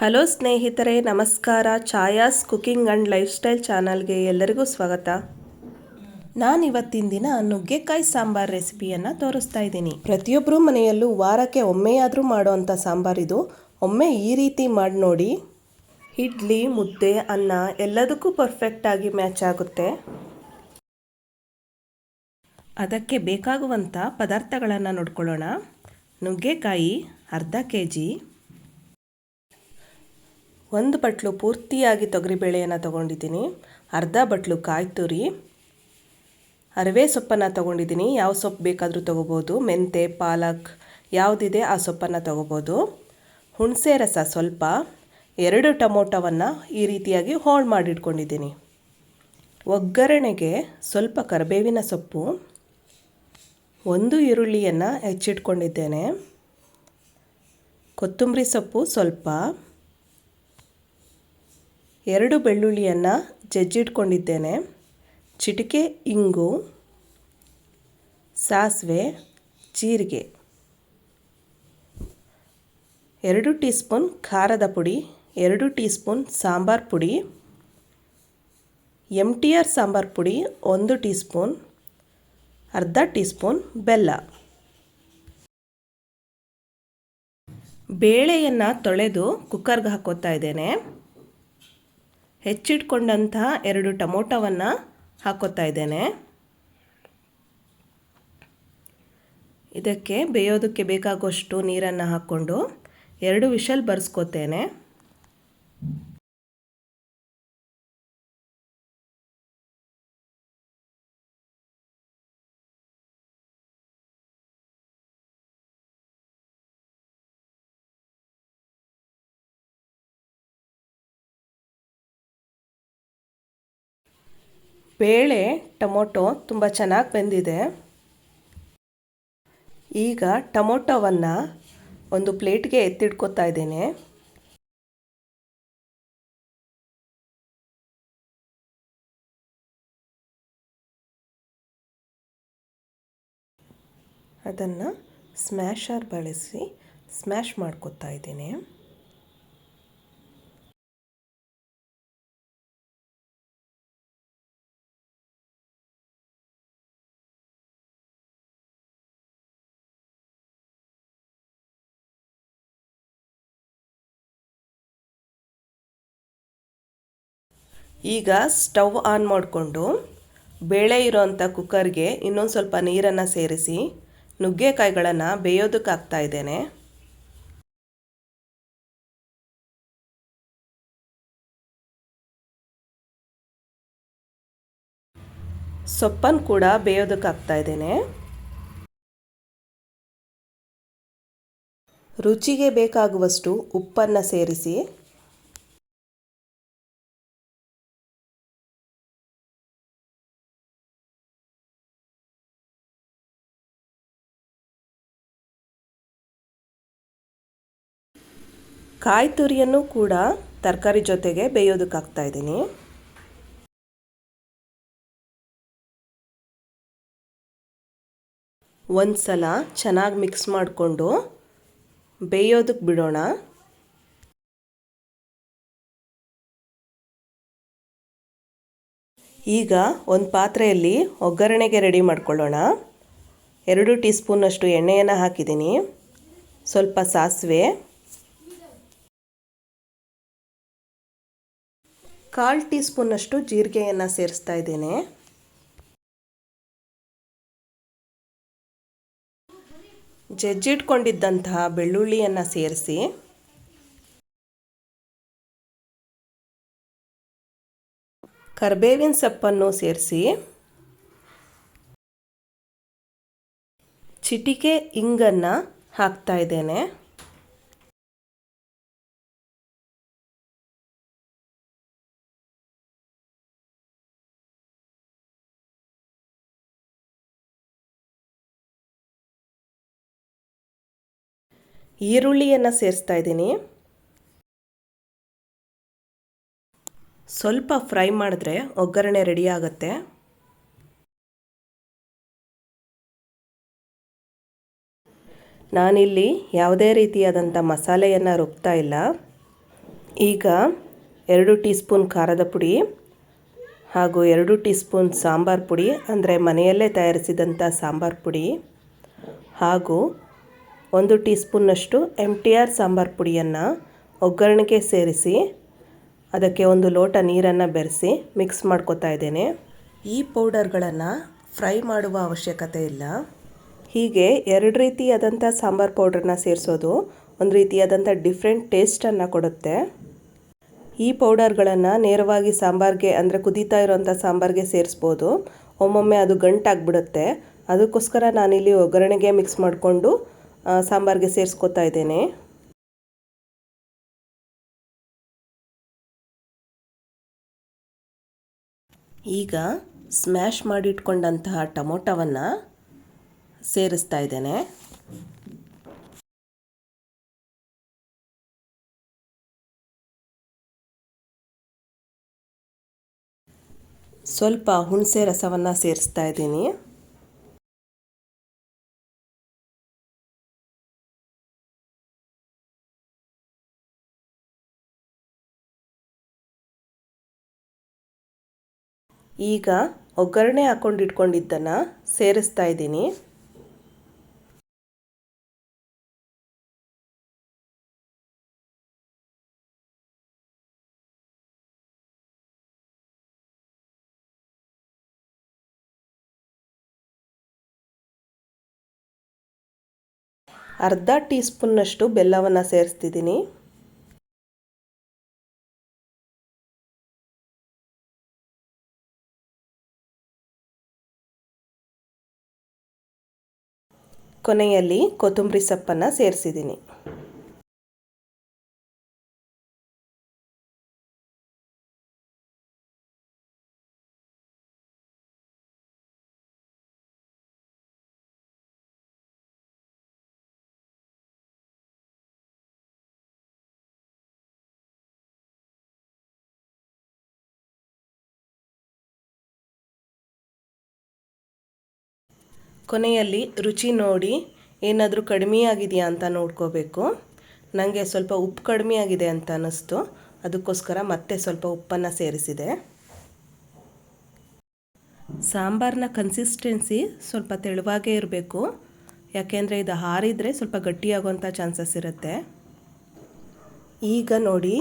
Hello ಸ್ನೇಹಿತರೆ, ನಮಸ್ಕಾರ. Chaya's cooking and lifestyle ಚಾನಲ್ಗೆ ಎಲ್ಲರಿಗೂ ಸ್ವಾಗತ. ನಾನು ಇವತ್ತಿನ ದಿನ ನುಗ್ಗೆಕಾಯಿ ಸಾಂಬಾರ್ ರೆಸಿಪಿಯನ್ನು ತೋರಿಸ್ತಾ ಇದ್ದೀನಿ. ಪ್ರತಿಯೊಬ್ಬರು ಮನೆಯಲ್ಲೂ ವಾರಕ್ಕೆ ಒಮ್ಮೆಯಾದರೂ ಮಾಡುವಂಥ ಸಾಂಬಾರಿದು ಒಮ್ಮೆ ಈ ರೀತಿ ಮಾಡಿ ನೋಡಿ. ಇಡ್ಲಿ, ಮುದ್ದೆ, ಅನ್ನ ಎಲ್ಲದಕ್ಕೂ ಪರ್ಫೆಕ್ಟಾಗಿ ಮ್ಯಾಚ್ ಆಗುತ್ತೆ. ಅದಕ್ಕೆ ಬೇಕಾಗುವಂಥ ಪದಾರ್ಥಗಳನ್ನು ನೋಡ್ಕೊಳ್ಳೋಣ. ನುಗ್ಗೆಕಾಯಿ, ಅರ್ಧ ಕೆ ಜಿ ಒಂದು ಬಟ್ಲು ಪೂರ್ತಿಯಾಗಿ ತೊಗರಿಬೇಳೆಯನ್ನು ತೊಗೊಂಡಿದ್ದೀನಿ. ಅರ್ಧ ಬಟ್ಲು ಕಾಯಿ ತುರಿ. ಅರವೆ ಸೊಪ್ಪನ್ನು ತೊಗೊಂಡಿದ್ದೀನಿ. ಯಾವ ಸೊಪ್ಪು ಬೇಕಾದರೂ ತೊಗೋಬೋದು. ಮೆಂತೆ, ಪಾಲಕ್ ಯಾವುದಿದೆ ಆ ಸೊಪ್ಪನ್ನು ತೊಗೋಬೋದು. ಹುಣಸೆ ರಸ ಸ್ವಲ್ಪ. ಎರಡು ಟೊಮೊಟೊವನ್ನು ಈ ರೀತಿಯಾಗಿ ಹೋಳು ಮಾಡಿಟ್ಕೊಂಡಿದ್ದೀನಿ. ಒಗ್ಗರಣೆಗೆ ಸ್ವಲ್ಪ ಕರಿಬೇವಿನ ಸೊಪ್ಪು. ಒಂದು ಈರುಳ್ಳಿಯನ್ನು ಹೆಚ್ಚಿಟ್ಕೊಂಡಿದ್ದೇನೆ. ಕೊತ್ತಂಬರಿ ಸೊಪ್ಪು ಸ್ವಲ್ಪ. ಎರಡು ಬೆಳ್ಳುಳ್ಳಿಯನ್ನು ಜಜ್ಜಿಟ್ಕೊಂಡಿದ್ದೇನೆ. ಚಿಟಿಕೆ, ಇಂಗು, ಸಾಸಿವೆ, ಜೀರಿಗೆ. ಎರಡು ಟೀ ಸ್ಪೂನ್ ಖಾರದ ಪುಡಿ, ಎರಡು ಟೀ ಸ್ಪೂನ್ ಸಾಂಬಾರು ಪುಡಿ ಎಂ ಟಿ ಆರ್ ಸಾಂಬಾರು ಪುಡಿ, ಒಂದು ಟೀ ಸ್ಪೂನ್ ಅರ್ಧ ಟೀ ಸ್ಪೂನ್ ಬೆಲ್ಲ. ಬೇಳೆಯನ್ನು ತೊಳೆದು ಕುಕ್ಕರ್ಗೆ ಹಾಕೋತಾ ಇದ್ದೇನೆ. ಹೆಚ್ಚಿಟ್ಕೊಂಡಂತಹ ಎರಡು ಟೊಮೊಟೊವನ್ನು ಹಾಕೋತಾ ಇದ್ದೇನೆ. ಇದಕ್ಕೆ ಬೇಯೋದಕ್ಕೆ ಬೇಕಾಗುವಷ್ಟು ನೀರನ್ನು ಹಾಕ್ಕೊಂಡು ಎರಡು ವಿಷಲ್ ಬರ್ಸ್ಕೊತೇನೆ. ಬೇಳೆ, ಟೊಮೊಟೊ ತುಂಬ ಚೆನ್ನಾಗಿ ಬೆಂದಿದೆ. ಈಗ ಟೊಮೊಟೊವನ್ನು ಒಂದು ಪ್ಲೇಟ್ಗೆ ಎತ್ತಿಡ್ಕೊತಾ ಇದ್ದೇನೆ. ಅದನ್ನು ಸ್ಮ್ಯಾಶರ್ ಬಳಸಿ ಸ್ಮ್ಯಾಶ್ ಮಾಡ್ಕೊತಾ ಇದ್ದೇನೆ. ಈಗ ಸ್ಟವ್ ಆನ್ ಮಾಡಿಕೊಂಡು ಬೇಳೆ ಇರೋಂಥ ಕುಕ್ಕರ್ಗೆ ಇನ್ನೊಂದು ಸ್ವಲ್ಪ ನೀರನ್ನು ಸೇರಿಸಿ ನುಗ್ಗೆಕಾಯಿಗಳನ್ನು ಬೇಯೋದಕ್ಕೆ ಹಾಕ್ತಾ ಇದ್ದೇನೆ. ಸೊಪ್ಪನ್ನು ಕೂಡ ಬೇಯೋದಕ್ಕೆ ಹಾಕ್ತಾ ಇದ್ದೇನೆ. ರುಚಿಗೆ ಬೇಕಾಗುವಷ್ಟು ಉಪ್ಪನ್ನು ಸೇರಿಸಿ ಕಾಯಿ ತುರಿಯನ್ನು ಕೂಡ ತರಕಾರಿ ಜೊತೆಗೆ ಬೇಯೋದಕ್ಕೆ ಇದ್ದೀನಿ. ಒಂದು ಸಲ ಚೆನ್ನಾಗಿ ಮಿಕ್ಸ್ ಮಾಡಿಕೊಂಡು ಬೇಯೋದಕ್ಕೆ ಬಿಡೋಣ. ಈಗ ಒಂದು ಪಾತ್ರೆಯಲ್ಲಿ ಒಗ್ಗರಣೆಗೆ ರೆಡಿ ಮಾಡ್ಕೊಳ್ಳೋಣ. ಎರಡು ಟೀ ಸ್ಪೂನಷ್ಟು ಎಣ್ಣೆಯನ್ನು ಹಾಕಿದ್ದೀನಿ. ಸ್ವಲ್ಪ ಸಾಸಿವೆ ಕಾಲು ಟೀ ಸ್ಪೂನಷ್ಟು ಜೀರಿಗೆಯನ್ನು ಸೇರಿಸ್ತಾ ಇದ್ದೇನೆ. ಜಜ್ಜಿಟ್ಕೊಂಡಿದ್ದಂತಹ ಬೆಳ್ಳುಳ್ಳಿಯನ್ನು ಸೇರಿಸಿ. ಕರ್ಬೇವಿನ ಸೊಪ್ಪನ್ನು ಸೇರಿಸಿ. ಚಿಟಿಕೆ ಇಂಗನ್ನು ಹಾಕ್ತಾ ಇದ್ದೇನೆ. ಈರುಳ್ಳಿಯನ್ನು ಸೇರಿಸ್ತಾ ಇದ್ದೀನಿ. ಸ್ವಲ್ಪ ಫ್ರೈ ಮಾಡಿದ್ರೆ ಒಗ್ಗರಣೆ ರೆಡಿ ಆಗುತ್ತೆ. ನಾನಿಲ್ಲಿ ಯಾವುದೇ ರೀತಿಯಾದಂಥ ಮಸಾಲೆಯನ್ನು ರುಬ್ತಾ ಇಲ್ಲ. ಈಗ ಎರಡು ಟೀ ಸ್ಪೂನ್ ಖಾರದ ಪುಡಿ ಹಾಗೂ ಎರಡು ಟೀ ಸ್ಪೂನ್ ಸಾಂಬಾರು ಪುಡಿ, ಅಂದರೆ ಮನೆಯಲ್ಲೇ ತಯಾರಿಸಿದಂಥ ಸಾಂಬಾರು ಪುಡಿ ಹಾಗೂ ಒಂದು ಟೀ ಸ್ಪೂನ್ನಷ್ಟು ಎಂ ಟಿ ಆರ್ ಸಾಂಬಾರು ಪುಡಿಯನ್ನು ಒಗ್ಗರಣೆಗೆ ಸೇರಿಸಿ, ಅದಕ್ಕೆ ಒಂದು ಲೋಟ ನೀರನ್ನು ಬೆರೆಸಿ ಮಿಕ್ಸ್ ಮಾಡ್ಕೊತಾ ಇದ್ದೇನೆ. ಈ ಪೌಡರ್ಗಳನ್ನು ಫ್ರೈ ಮಾಡುವ ಅವಶ್ಯಕತೆ ಇಲ್ಲ. ಹೀಗೆ ಎರಡು ರೀತಿಯಾದಂಥ ಸಾಂಬಾರು ಪೌಡ್ರನ್ನ ಸೇರಿಸೋದು ಒಂದು ರೀತಿಯಾದಂಥ ಡಿಫ್ರೆಂಟ್ ಟೇಸ್ಟನ್ನು ಕೊಡುತ್ತೆ. ಈ ಪೌಡರ್ಗಳನ್ನು ನೇರವಾಗಿ ಸಾಂಬಾರಿಗೆ ಅಂದರೆ ಕುದೀತಾ ಇರೋಂಥ ಸಾಂಬಾರಿಗೆ ಸೇರಿಸ್ಬೋದು. ಒಮ್ಮೊಮ್ಮೆ ಅದು ಗಂಟಾಗ್ಬಿಡುತ್ತೆ. ಅದಕ್ಕೋಸ್ಕರ ನಾನಿಲ್ಲಿ ಒಗ್ಗರಣೆಗೆ ಮಿಕ್ಸ್ ಮಾಡಿಕೊಂಡು ಸಾಂಬಾರಿಗೆ ಸೇರಿಸ್ಕೊತಾ ಇದ್ದೇನೆ. ಈಗ ಸ್ಮ್ಯಾಶ್ ಮಾಡಿಟ್ಕೊಂಡಂತಹ ಟೊಮೊಟೊವನ್ನು ಸೇರಿಸ್ತಾ ಇದ್ದೇನೆ. ಸ್ವಲ್ಪ ಹುಣಸೆ ರಸವನ್ನು ಸೇರಿಸ್ತಾ ಇದ್ದೀನಿ. ಈಗ ಒಗ್ಗರಣೆ ಹಾಕೊಂಡು ಇಟ್ಕೊಂಡಿದ್ದನ್ನು ಸೇರಿಸ್ತಾ ಇದ್ದೀನಿ. ಅರ್ಧ ಟೀ ಸ್ಪೂನ್ನಷ್ಟು ಬೆಲ್ಲವನ್ನು ಸೇರಿಸ್ತಿದ್ದೀನಿ. ಕೊನೆಯಲ್ಲಿ ಕೊತ್ತಂಬರಿ ಸೊಪ್ಪನ್ನು ಸೇರಿಸಿದ್ದೀನಿ. ಕೊನೆಯಲ್ಲಿ ರುಚಿ ನೋಡಿ, ಏನಾದರೂ ಕಡಿಮೆ ಆಗಿದೆಯಾ ಅಂತ ನೋಡ್ಕೋಬೇಕು. ನನಗೆ ಸ್ವಲ್ಪ ಉಪ್ಪು ಕಡಿಮೆ ಆಗಿದೆ ಅಂತ ಅನ್ನಿಸ್ತು. ಅದಕ್ಕೋಸ್ಕರ ಮತ್ತೆ ಸ್ವಲ್ಪ ಉಪ್ಪನ್ನು ಸೇರಿಸಿದೆ. ಸಾಂಬಾರನ್ನ ಕನ್ಸಿಸ್ಟೆನ್ಸಿ ಸ್ವಲ್ಪ ತೆಳುವಾಗೇ ಇರಬೇಕು. ಯಾಕೆಂದರೆ ಇದು ಹಾರಿದರೆ ಸ್ವಲ್ಪ ಗಟ್ಟಿಯಾಗುವಂಥ ಚಾನ್ಸಸ್ ಇರುತ್ತೆ. ಈಗ ನೋಡಿ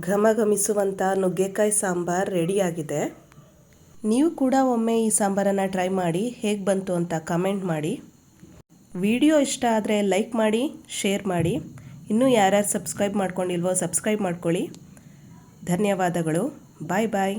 ಘಮ ಘಮಿಸುವಂಥ ನುಗ್ಗೆಕಾಯಿ ಸಾಂಬಾರು ರೆಡಿಯಾಗಿದೆ ನೀವು ಕೂಡ ಒಮ್ಮೆ ಈ ಸಾಂಬಾರನ್ನು ಟ್ರೈ ಮಾಡಿ ಹೇಗೆ ಬಂತು ಅಂತ ಕಮೆಂಟ್ ಮಾಡಿ. ವಿಡಿಯೋ ಇಷ್ಟ ಆದರೆ ಲೈಕ್ ಮಾಡಿ ಶೇರ್ ಮಾಡಿ. ಇನ್ನೂ ಯಾರ್ಯಾರು ಸಬ್ಸ್ಕ್ರೈಬ್ ಮಾಡ್ಕೊಂಡಿಲ್ವೋ ಸಬ್ಸ್ಕ್ರೈಬ್ ಮಾಡ್ಕೊಳ್ಳಿ. ಧನ್ಯವಾದಗಳು. ಬಾಯ್ ಬಾಯ್